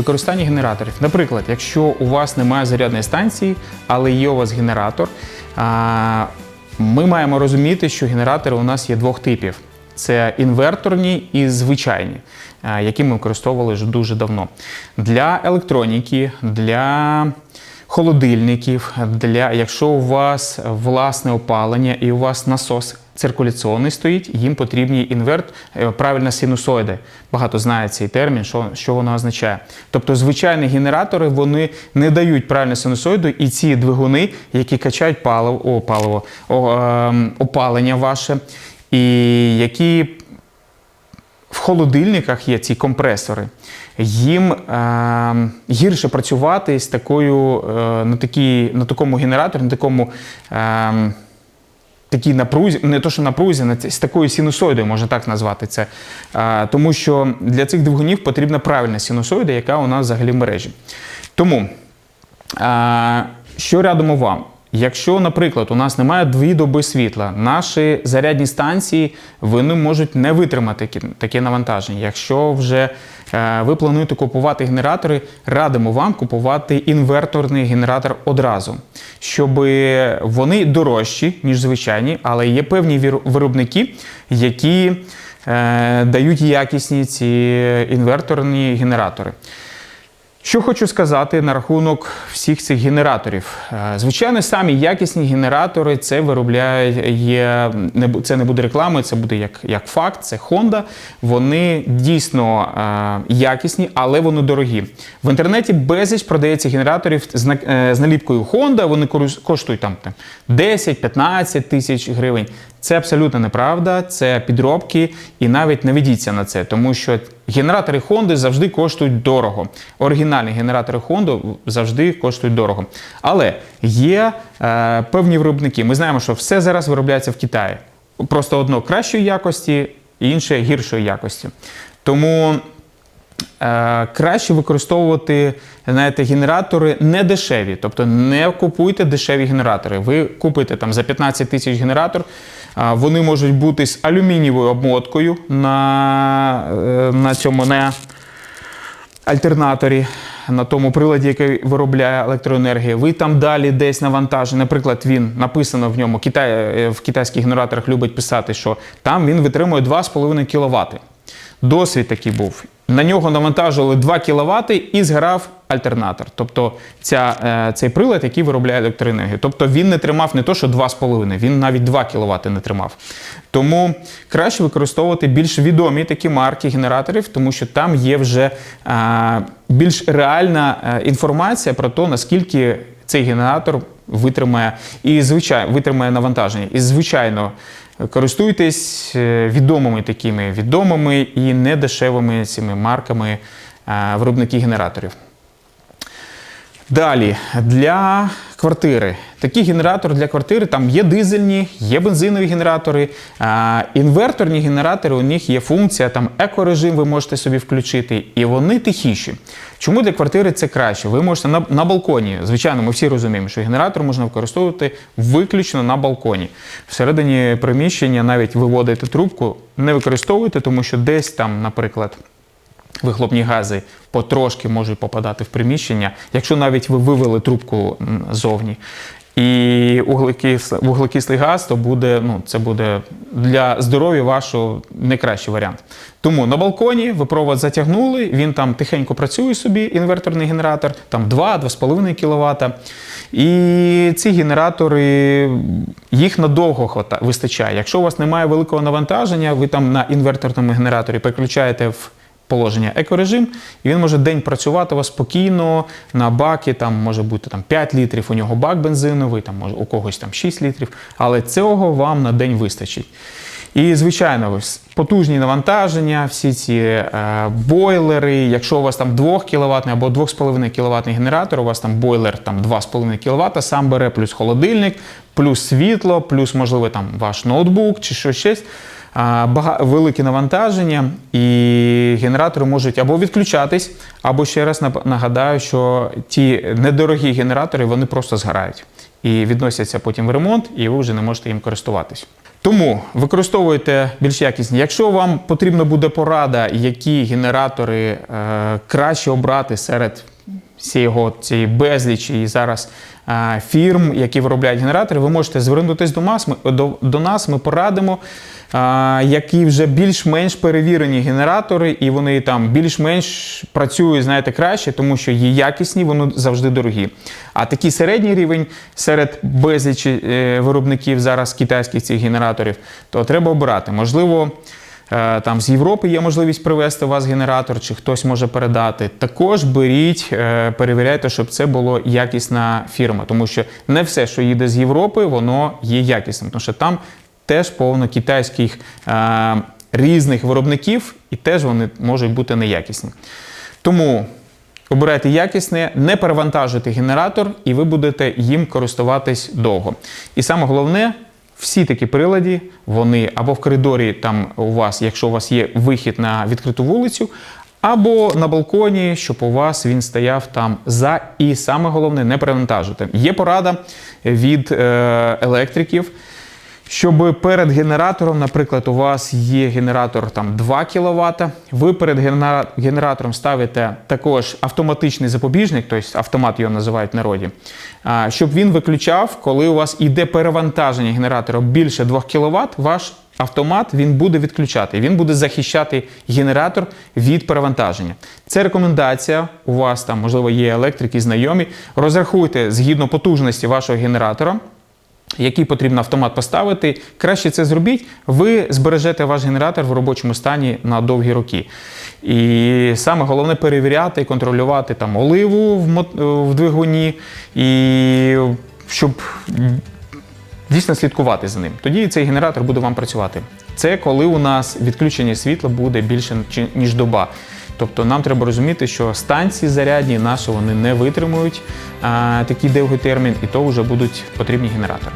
використання генераторів. Наприклад, якщо у вас немає зарядної станції, але є у вас генератор, ми маємо розуміти, що генератори у нас є двох типів: це інверторні і звичайні, які ми використовували вже дуже давно. Для електроніки, для холодильників, для якщо у вас власне опалення і у вас насос циркуляційний стоїть, їм потрібні інверт, е, правильна синусоїди. Багато знає цей термін, що, що воно означає. Тобто, звичайні генератори вони не дають правильну синусоїду, і ці двигуни, які качають паливо, о, паливо, о, ем, опалення ваше, і які в холодильниках є ці компресори. Їм е, гірше працювати з такою е, на, такій, на такому генераторі, на такому. Е, Такій напрузі, не то, що напрузі, на з такою синусоїдою, можна так назвати це. Тому що для цих двигунів потрібна правильна синусоїда, яка у нас взагалі в мережі. Тому, що радимо вам? Якщо, наприклад, у нас немає дві доби світла, наші зарядні станції вони можуть не витримати таке навантаження. Якщо вже ви плануєте купувати генератори, радимо вам купувати інверторний генератор одразу, щоб вони дорожчі, ніж звичайні, але є певні виробники, які е, дають якісні ці інверторні генератори. Що хочу сказати на рахунок всіх цих генераторів. Е, Звичайно, самі якісні генератори це виробляє, це не буде рекламою, це буде як, як факт, це Honda. Вони дійсно е, якісні, але вони дорогі. В інтернеті безліч продається генераторів з, е, наліпкою Honda, вони коштують там 10-15 тисяч гривень. Це абсолютно неправда, це підробки, і навіть не ведіться на це, тому що генератори Honda завжди коштують дорого. Оригінальні генератори Honda завжди коштують дорого. Але є е, певні виробники. Ми знаємо, що все зараз виробляється в Китаї. Просто одно кращої якості, інше гіршої якості. Тому Е, краще використовувати знаєте, генератори не дешеві, тобто не купуйте дешеві генератори. Ви купите там за 15 тисяч генератор. Вони можуть бути з алюмінієвою обмоткою на, е, на цьому на альтернаторі. На тому приладі, який виробляє електроенергію, ви там далі десь навантажені. Наприклад, він написано в ньому Китай, е, в китайських генераторах любить писати, що там він витримує 2,5 кВт. Досвід такий був. На нього навантажували 2 кВт і згорав альтернатор. Тобто ця, е, цей прилад, який виробляє електроенергію. Тобто він не тримав не то, що 2,5, він навіть 2 кВт не тримав. Тому краще використовувати більш відомі такі марки генераторів, тому що там є вже е, більш реальна е, інформація про те, наскільки цей генератор витримає і звичайно витримає навантаження. І звичайно. Користуйтесь відомими такими відомими і недешевими цими марками виробників генераторів. Далі для квартири. Такий генератор для квартири там є дизельні, є бензинові генератори. А, інверторні генератори, у них є функція, там екорежим ви можете собі включити, і вони тихіші. Чому для квартири це краще? Ви можете на, на балконі. Звичайно, ми всі розуміємо, що генератор можна використовувати виключно на балконі. Всередині приміщення навіть виводити трубку, не використовуйте, тому що десь там, наприклад. Вихлопні гази потрошки можуть попадати в приміщення, якщо навіть ви вивели трубку зовні. І вуглекислий, вуглекислий газ, то буде, ну, це буде для здоров'я вашого не кращий варіант. Тому на балконі ви провод затягнули, він там тихенько працює собі, інверторний генератор, там 2-2,5 кВт. І ці генератори, їх надовго вистачає. Якщо у вас немає великого навантаження, ви там на інверторному генераторі переключаєте в положення екорежим, і він може день працювати у вас спокійно на бакі, там може бути там 5 літрів, у нього бак бензиновий, там може у когось там 6 літрів, але цього вам на день вистачить. І, звичайно, потужні навантаження, всі ці е, бойлери. Якщо у вас там 2 кВт або 2,5 кВт генератор, у вас там бойлер там 2,5 кВт, сам бере плюс холодильник, плюс світло, плюс, можливо, там ваш ноутбук чи щось велике навантаження, і генератори можуть або відключатись, або ще раз нагадаю, що ті недорогі генератори вони просто згорають і відносяться потім в ремонт, і ви вже не можете їм користуватись. Тому використовуйте більш якісні. Якщо вам потрібна буде порада, які генератори е, краще обрати серед цієї безлічі і зараз фірм, які виробляють генератори, ви можете звернутися до нас. Ми, до, до нас, ми порадимо, е, які вже більш-менш перевірені генератори, і вони там більш-менш працюють, знаєте, краще, тому що є якісні, вони завжди дорогі. А такий середній рівень серед безлічі е, виробників зараз китайських цих генераторів, то треба обирати. Можливо. Е, Там з Європи є можливість привезти у вас генератор, чи хтось може передати. Також беріть, е, перевіряйте, щоб це була якісна фірма, тому що не все, що їде з Європи, воно є якісним, тому що там теж повно китайських е, різних виробників, і теж вони можуть бути неякісні. Тому обирайте якісне, не перевантажуйте генератор, і ви будете їм користуватись довго. І саме головне. Всі такі прилади, вони або в коридорі, там у вас, якщо у вас є вихід на відкриту вулицю, або на балконі, щоб у вас він стояв там за. І саме головне, не перевантажуйте. Є порада від е, електриків. Щоб перед генератором, наприклад, у вас є генератор там 2 кВт, ви перед генератором ставите також автоматичний запобіжник, тобто автомат його називають в народі, щоб він виключав, коли у вас йде перевантаження генератора більше 2 кВт, ваш автомат він буде відключати, він буде захищати генератор від перевантаження. Це рекомендація. У вас там, можливо, є електрики, знайомі. Розрахуйте згідно потужності вашого генератора який потрібно автомат поставити, краще це зробіть. Ви збережете ваш генератор в робочому стані на довгі роки. І саме головне перевіряти контролювати там оливу в, мо- в двигуні, і щоб дійсно слідкувати за ним. Тоді цей генератор буде вам працювати. Це коли у нас відключення світла буде більше ніж доба. Тобто нам треба розуміти, що станції зарядні наші вони не витримують а, такий довгий термін, і то вже будуть потрібні генератори.